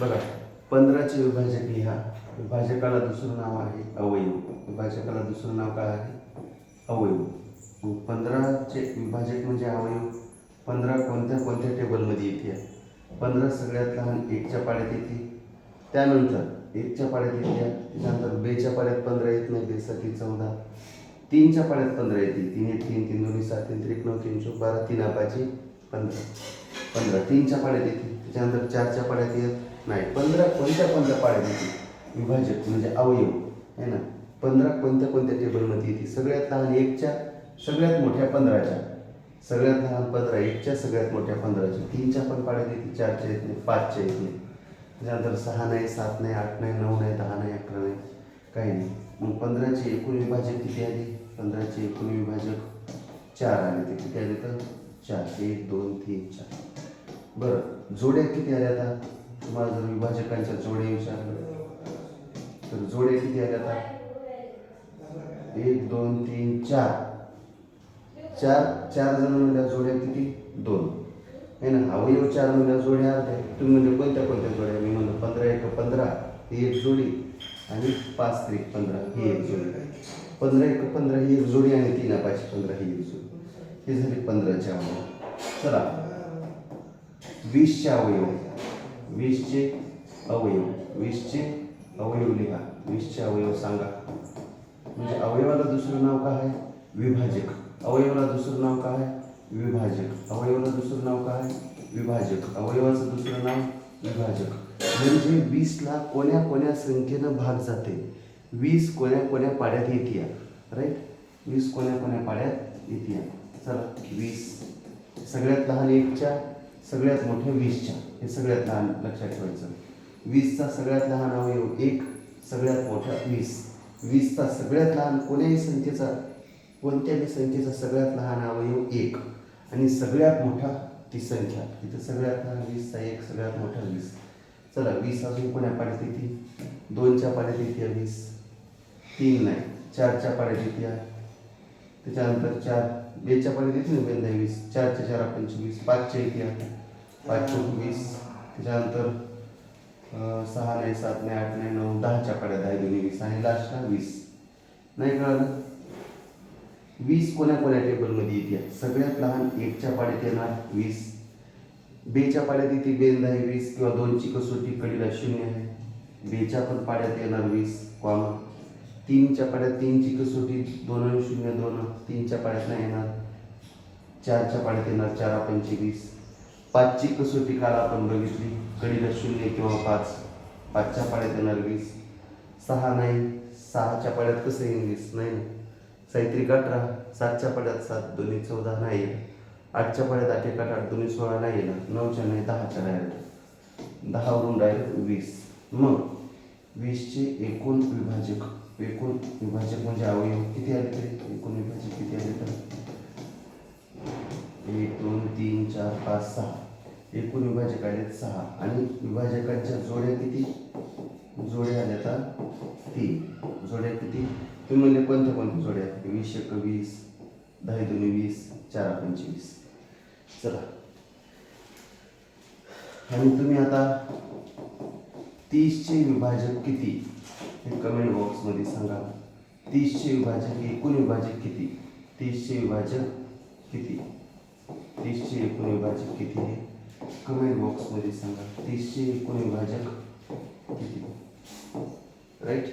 बघा पंधराचे विभाजक लिहा. विभाजकाला दुसरं नाव आहे अवयव. विभाजकाला दुसरं नाव काय आहे? अवयव. मग पंधराचे विभाजक म्हणजे अवयव. पंधरा कोणत्या कोणत्या टेबलमध्ये येते? पंधरा सगळ्यात लहान एकच्या पाड्यात येते. त्यानंतर एकच्या पाड्यात येते. त्याच्यानंतर बेच्या पाड्यात पंधरा येत नाही. बेसाठी चौदा. तीनच्या पाड्यात पंधरा येते. तीन एक तीन तीन दोन्ही सात तीन त्रिक नऊ तीन चौक बारा तीन आपाची पंधरा. पंधरा तीनच्या पाड्यात येते. त्याच्यानंतर चारच्या पाड्यात येत. नाही पंधरा कोणत्या कोणत्या पाड्यात विभाजक म्हणजे अवयव आहे ना? पंधरा कोणत्या कोणत्या टेबलमध्ये येते? सगळ्यात लहान एकच्या सगळ्यात मोठ्या पंधराच्या. सगळ्यात लहान पंधरा एकच्या सगळ्यात मोठ्या पंधराच्या. तीनच्या पण पाड्यात येते चारच्या येत नाही पाचच्या येत नाही. त्याच्यानंतर सहा नाही सात नाही आठ नाही नऊ नाही दहा नाही अकरा नाही काही नाही. मग पंधराचे एकूण विभाजक किती आले? पंधराचे एकूण विभाजक चार आले. ते किती आले तर? चार. एक दोन तीन चार. बरं. जोड्या किती आल्या आता? तुम्हाला जर विभाजकांच्या जोड्या विचारलं तर जोड्या किती आल्या आता? एक दोन तीन चार. चार चार जण म्हणल्या जोड्या किती? दोन. आहे ना? अवयव चार म्हणल्या जोड्या अर्ध्या तुम्ही म्हणजे कोणत्या कोणत्या जोड्या? मी म्हणलं पंधरा एक पंधरा. ही एक जोडी आणि पाच त्रिक पंधरा. ही एक जोडी. पंधरा एक पंधरा ही एक जोडी आणि तीन पाच पंधरा ही एक जोडी. हे झाली पंधराच्या अवयव चला. वीसच्या अवयव वीसचे अवयव वीसचे अवयव लिहा वीसचे अवयव सांगा म्हणजे अवयवाला दुसरं नाव काय आहे? विभाजक. अवयवाला दुसरं नाव काय आहे? विभाजक. अवयवाला दुसरं नाव काय आहे? विभाजक. अवयवाचं दुसरं नाव विभाजक. म्हणजे वीसला कोण्या कोण्या संख्येनं भाग जाते? वीस कोण्या कोण्या पाड्यात येते राईट वीस कोण्या कोण्या पाड्यात येते चला वीस. सगळ्यात लहान एकच्या सगळ्यात मोठ्या वीसच्या हे सगळ्यात लहान लक्षात ठेवायचं. वीसचा सगळ्यात लहान अवयव एक सगळ्यात मोठा वीस. वीसचा सगळ्यात लहान कोण्याही संख्येचा कोणत्याही संख्येचा सगळ्यात लहान अवयव एक. आणि सगळ्यात मोठा ती संख्या. इथं सगळ्यात लहान वीसचा एक सगळ्यात मोठा वीस. चला वीस अजून कोण्या पाण्यात येते? दोनच्या पाड्यात येते वीस. तीन नाही. चारच्या पाण्यात येते त्याच्यानंतर चार बेच्या पाण्यात येते ना बेंदा वीस? चारच्या चार पंचवीस पाचच्या येते पाच पाचशे वीस त्याच्यानंतर सहा नाही सात नाही आठ नाही नऊ दहाच्या पाड्यात आहे दोन्ही वीस आणि लास्टला वीस. नाही कळलं? वीस कोण्या कोण्या टेबलमध्ये येते सगळ्यात लहान एकच्या पाड्यात येणार वीस. बेच्या पाड्यात येते बेंद आहे वीस किंवा दोनची कसोटी कडीला शून्य आहे. बेच्या पण पाड्यात येणार वीस कॉमा तीनच्या पाड्यात तीनची कसोटी दोन आणि शून्य दोन. तीनच्या पाड्यात नाही येणार. चारच्या पाड्यात येणार चार पंचवीस पाचची कसोटी काल आपण बघितली. कडीला शून्य किंवा पाच. पाचच्या पाड्यात येणार वीस. सहा नाही. सहाच्या पाड्यात कसं येईल वीस? नाही. ना. अठरा सातच्या पाड्यात सात दोन्ही चौदा नाही आठच्या पाड्यात आठ एक आठ आठ दोन्ही सोळा नाही येणार. नऊच्या नाही दहाच्या डायरेक्ट दहावरून डायरेक्ट वीस. मग वीसचे एकूण विभाजक. एकूण विभाजक म्हणजे अवयव किती आले तरी? एकूण विभाजक किती आले तर? तीन चार पाच सहा. एकूण विभाजक आले सहा. आणि विभाजकांच्या जोड्या किती? जोड्या आल्या आता तीन. जोड्या किती? तुम्ही म्हणले कोणत्या कोणत्या जोड्या? वीस एक वीस दहा दोन्ही वीस चार पंचवीस. चला. आणि तुम्ही आता तीसचे विभाजक किती? हे कमेंट बॉक्समध्ये सांगा. तीसचे विभाजक एकूण विभाजक किती? तीसचे विभाजक किती? तीसशे एकूण विभाजक किती आहे? कमेंट बॉक्समध्ये सांगा. तीसशे एकूण विभाजक किती राईट